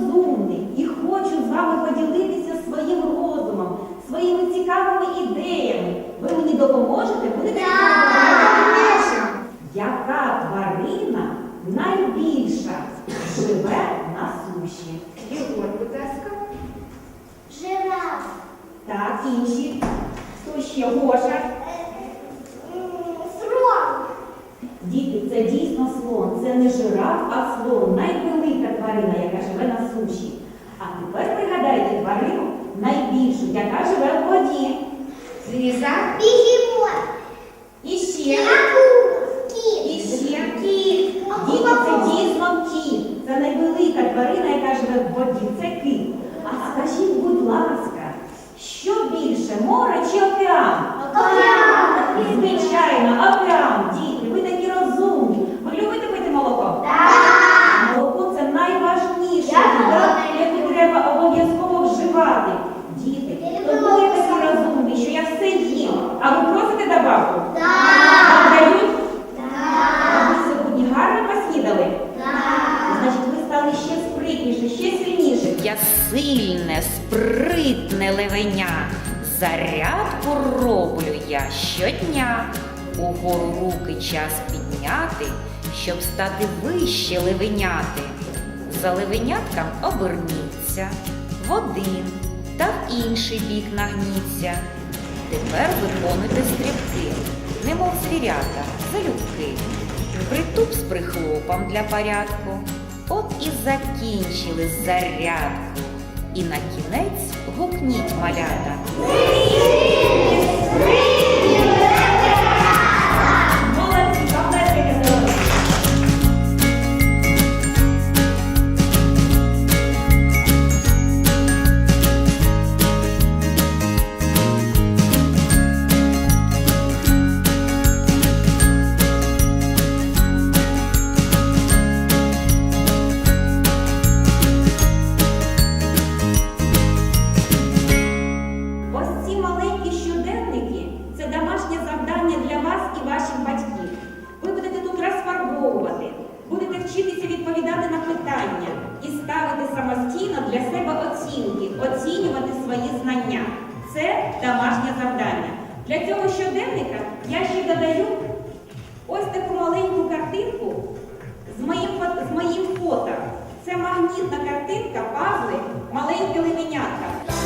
розумний і хочу з вами поділитися своїм розумом, своїми цікавими ідеями. Ви мені допоможете? Будете допомагати? Яка тварина найбільша живе на суші? Єгор, будь ласка. Жираф. Так, інші. Хто ще Гоша? Діти, це дійсно слон. Це не жираф, а слон. Найвелика тварина, яка живе на суші. А тепер пригадайте тварину найбільшу, яка живе в воді. Ліза. Бігемот. І ще. Кіт. І ще. Кіт. Діти, це дійсно кіт. Це найвелика тварина, яка живе в воді. Сильне, спритне левеня. Зарядку роблю я щодня. Угору руки час підняти, щоб стати вище левеняти. За левеняткам оберніться, в один та в інший бік нагніться. Тепер виконуйте стрибки, немов звірята, залюбки. Притуп з прихлопом для порядку. От і закінчили зарядку. І на кінець гукніть малята. Маленькі щоденники це домашнє завдання для вас і ваших батьків. Ви будете тут розфарбовувати, будете вчитися відповідати на питання і ставити самостійно для себе оцінки, оцінювати свої знання. Це домашнє завдання. Для цього щоденника я ще додаю ось таку маленьку картинку з моїм, з моїм фото. Це магнітна картинка, пазли, маленькі левенятка.